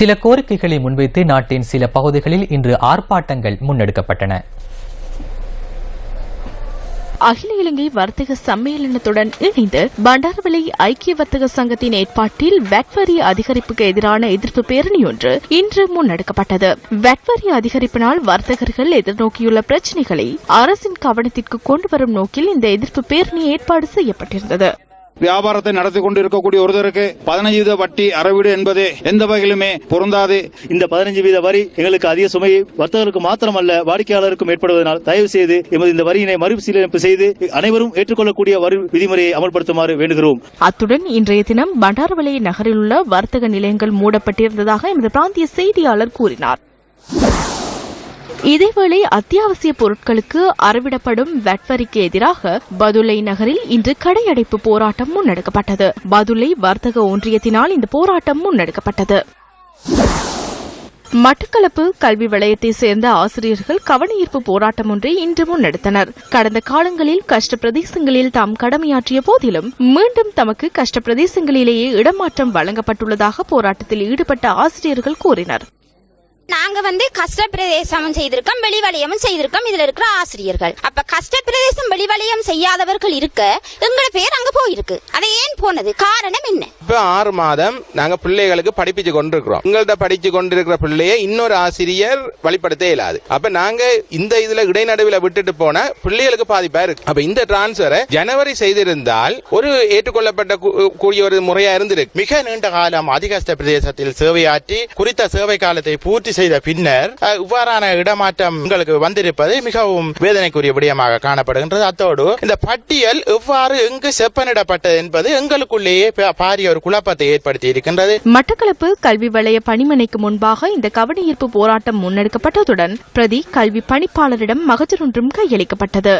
சில கோரிக்கைகளை முன்வைத்து நாட்டின் சில பகுதிகளில் இன்று ஆர்ப்பாட்டங்கள் முன்னெடுக்கப்பட்டன. அகில இலங்கை வர்த்தக சம்மேளனத்துடன் இணைந்து பண்டாரவளை ஐக்கிய வர்த்தக சங்கத்தின் ஏற்பாட்டில் வெட் வரி அதிகரிப்புக்கு எதிரான எதிர்ப்பு பேரணி ஒன்று இன்று முன்னெடுக்கப்பட்டது. வெட் வரி அதிகரிப்பினால் வர்த்தகர்கள் எதிர்நோக்கியுள்ள பிரச்சினைகளை அரசின் கவனத்திற்கு கொண்டு வரும் நோக்கில் இந்த எதிர்ப்பு பேரணி ஏற்பாடு செய்யப்பட்டிருந்தது. வியாபாரத்தை நடத்தி கொண்டிருக்கக்கூடிய ஒருத்தருக்கு பதினஞ்சு வீத வட்டி அறவீடு என்பது எந்த வகையிலுமே பொருந்தாது. இந்த பதினஞ்சு வீத வரி எங்களுக்கு அதிக சுமையை வர்த்தகருக்கு மாத்திரமல்ல வாடிக்கையாளருக்கும் ஏற்படுவதனால் தயவு செய்து எமது இந்த வரியினை மறுசீலமைப்பு செய்து அனைவரும் ஏற்றுக்கொள்ளக்கூடிய வரி விதிமுறையை அமல்படுத்துமாறு வேண்டுகிறோம். அத்துடன் இன்றைய தினம் பண்டாரவளை நகரில் உள்ள வர்த்தக நிலையங்கள் மூடப்பட்டிருந்ததாக எமது பிராந்திய செய்தியாளர் கூறினார். இதேவேளை அத்தியாவசிய பொருட்களுக்கு அறவிடப்படும் வட்வரிக்கு எதிராக பதுளை நகரில் இன்று கடையடைப்பு போராட்டம் முன்னெடுக்கப்பட்டது. பதுளை வர்த்தக ஒன்றியத்தினால் இந்த போராட்டம் முன்னெடுக்கப்பட்டது. மட்டக்களப்பு கல்வி வலயத்தை சேர்ந்த ஆசிரியர்கள் கவனஈர்ப்பு போராட்டம் ஒன்றை இன்று முன்னெடுத்தனர். கடந்த காலங்களில் கஷ்ட பிரதேசங்களில் தாம் கடமையாற்றிய போதிலும் மீண்டும் தமக்கு கஷ்ட பிரதேசங்களிலேயே இடமாற்றம் வழங்கப்பட்டுள்ளதாக போராட்டத்தில் ஈடுபட்ட ஆசிரியர்கள் கூறினர். நாங்க வந்து கஷ்ட பிரதேசமும் செய்திருக்கோம் வெளிவலயமும் செய்திருக்கோம். இதுல இருக்கிற ஆசிரியர்கள். அப்ப கஷ்ட பிரதேசம் வெளிவலயம் செய்யாதவர்கள் இருக்க எங்களோட பேர் அங்க போயிருக்கு. அதை ஏன் போனது? காரணம் என்ன? இப்ப ஆறு மாதம் நாங்க பிள்ளைகளுக்கு படிப்பிச்சு கொண்டிருக்கிறோம். உங்கள்ட்ட படிச்சு கொண்டிருக்கிற பிள்ளைய இன்னொரு ஆசிரியர் வழிபடுத்த இயலாது. அப்ப நாங்க இந்த இதுல இடைநடுவில் விட்டுட்டு போன பிள்ளைகளுக்கு பாதிப்பா இருக்கு. அப்ப இந்த டிரான்ஸ்பரை ஜனவரி செய்திருந்தால் ஒரு ஏற்றுக்கொள்ளப்பட்ட கூ- கூடிய ஒரு முறையா இருந்திருக்கு. மிக நீண்ட காலம் அதிகஷ்ட பிரதேசத்தில் சேவையாற்றி குறித்த சேவை காலத்தை பூர்த்தி செய்த பின்னர் இவ்வாறான இடமாற்றம் உங்களுக்கு வந்திருப்பது மிகவும் வேதனைக்குரிய விடயமாக காணப்படுகின்றது. அத்தோடு இந்த பட்டியல் எவ்வாறு எங்கு செப்பனிடப்பட்டது என்பது எங்களுக்குள்ளேயே பாரிய ஒரு குழப்பத்தை ஏற்படுத்தி இருக்கின்றது. மட்டக்களப்பு கல்வி வளைய பணிமனைக்கு முன்பாக இந்த கவனஈர்ப்பு போராட்டம் முன்னெடுக்கப்பட்டதுடன் பிரதி கல்வி பணிப்பாளரிடம் மகஜர் ஒன்றும் கையளிக்கப்பட்டது.